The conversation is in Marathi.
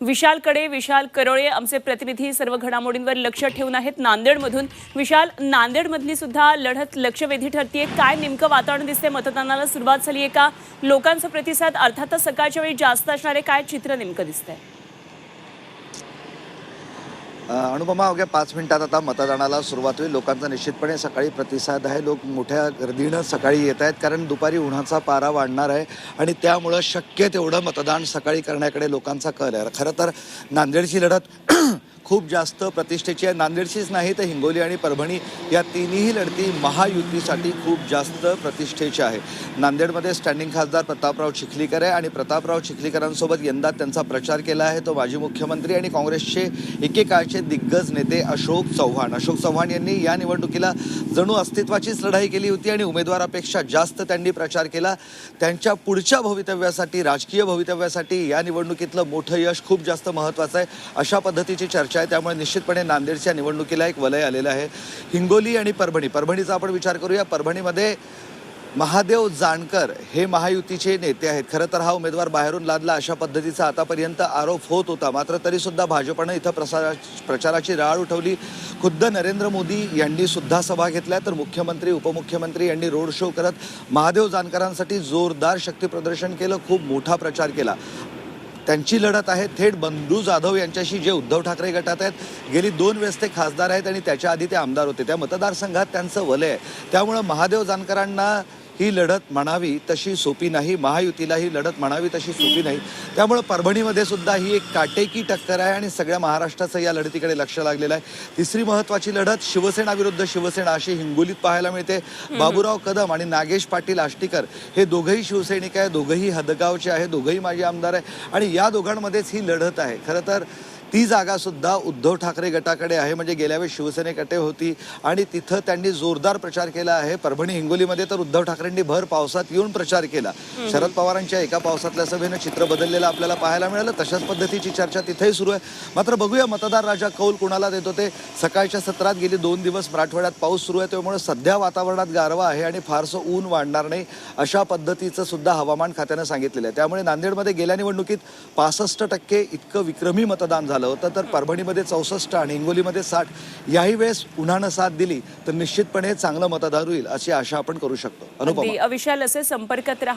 विशालकडे विशाल करोळे आमचे प्रतिनिधी सर्व घडामोडींवर लक्ष ठेवून आहेत. नांदेडमधून विशाल नांदेडमधली सुद्धा लढत लक्षवेधी ठरतीये. काय नेमकं वातावरण दिसते मतदानाला सुरुवात झाली आहे का? लोकांचा प्रतिसाद अर्थातच सकाळच्या वेळी जास्त असणारे काय चित्र नेमकं दिसतंय? अनुपमा अवघ्या पाच मिनिटात आता मतदानाला सुरुवात होईल. लोकांचा निश्चितपणे सकाळी प्रतिसाद आहे. लोक मोठ्या गर्दीनं सकाळी येत आहेत कारण दुपारी उन्हाचा पारा वाढणार आहे आणि त्यामुळं शक्य तेवढं मतदान सकाळी करण्याकडे लोकांचा कल आहे. खरं तर नांदेडची लढत खूप जास्त प्रतिष्ठेची आहे. नांदेडचीच नाही तर हिंगोली आणि परभणी या तिन्ही लढती महायुतीसाठी खूप जास्त प्रतिष्ठेची आहे. नांदेडमध्ये स्टँडिंग खासदार प्रतापराव चिखलीकर आहे आणि प्रतापराव चिखलीकरांसोबत यंदा त्यांचा प्रचार केला आहे. तो माजी मुख्यमंत्री आणि काँग्रेसचे एकेकाळचे दिग्गज नेते अशोक चव्हाण. अशोक चव्हाण यांनी या निवडणुकीला जणू अस्तित्वाचीच लढाई केली होती आणि उमेदवारापेक्षा जास्त त्यांनी प्रचार केला. त्यांच्या पुढच्या भवितव्यासाठी राजकीय भवितव्यासाठी या निवडणुकीतलं मोठं यश खूप जास्त महत्त्वाचं आहे. अशा पद्धतीची चर्चा आहे त्यामुळे निश्चितपणे नांदेडच्या निवडणुकीला एक वलय आलेलं आहे. हिंगोली आणि परभणी परभणीचा आपण विचार करूया. परभणीमध्ये महादेव जानकर हे महायुतीचे नेते आहेत. खरं तर हा उमेदवार बाहेरून लादला अशा पद्धतीचा आतापर्यंत आरोप होत होता. मात्र तरीसुद्धा भाजपनं इथं प्रसारा प्रचाराची राळ उठवली. खुद्द नरेंद्र मोदी यांनी सुद्धा सभा घेतल्या तर मुख्यमंत्री उपमुख्यमंत्री यांनी रोड शो करत महादेव जानकरांसाठी जोरदार शक्ती प्रदर्शन केलं खूप मोठा प्रचार केला. त्यांची लढत आहे. थेट बंधू जाधव यांच्याशी जे उद्धव ठाकरे गटात आहेत गेली दोन वेळेस ते खासदार आहेत आणि त्याच्या आधी ते आमदार होते. त्या मतदारसंघात त्यांचं वलय आहे. त्यामुळं महादेव जानकरांना ही लढत म्हणावी तशी सोपी नाही महायुतीला ही लढत म्हणावी तशी सोपी नाही. त्यामुळं परभणीमध्ये सुद्धा ही एक काटेकी टक्कर आहे आणि सगळ्या महाराष्ट्राचं या लढतीकडे लक्ष लागलेलं आहे. तिसरी महत्वाची लढत शिवसेना विरुद्ध शिवसेना अशी हिंगोलीत पाहायला मिळते. बाबूराव कदम आणि नागेश पाटील आष्टीकर हे दोघंही शिवसैनिक आहे दोघंही हदगावचे आहे दोघंही माजी आमदार आहे आणि या दोघांमध्येच ही लढत आहे. खरं तर ती जागा सुद्धा उद्धव ठाकरे गटाकडे आहे. म्हणजे गेल्या वेळेस शिवसेनेकडे होती आणि तिथं त्यांनी जोरदार प्रचार केला आहे. परभणी हिंगोलीमध्ये तर उद्धव ठाकरेंनी भर पावसात येऊन प्रचार केला. शरद पवारांच्या एका पावसातल्या सभेनं चित्र बदललेलं आपल्याला पाहायला मिळालं. तशाच पद्धतीची चर्चा तिथेही सुरू आहे. मात्र बघूया मतदार राजा कौल कुणाला देतो ते. सकाळच्या सत्रात गेली दोन दिवस मराठवाड्यात पाऊस सुरू आहे. त्यामुळे सध्या वातावरणात गारवा आहे आणि फारसं ऊन वाढणार नाही अशा पद्धतीचं सुद्धा हवामान खात्यानं सांगितलेलं आहे. त्यामुळे नांदेडमध्ये गेल्या निवडणुकीत पासष्ट टक्के इतकं विक्रमी मतदान झालं. होतं तर परभणीमध्ये चौसष्ट आणि हिंगोलीमध्ये साठ. याही वेळेस उन्हानं साथ दिली तर निश्चितपणे चांगलं मतदान होईल अशी आशा आपण करू शकतो. अनुपमा अगदी. अविशाल असे संपर्कात राहा.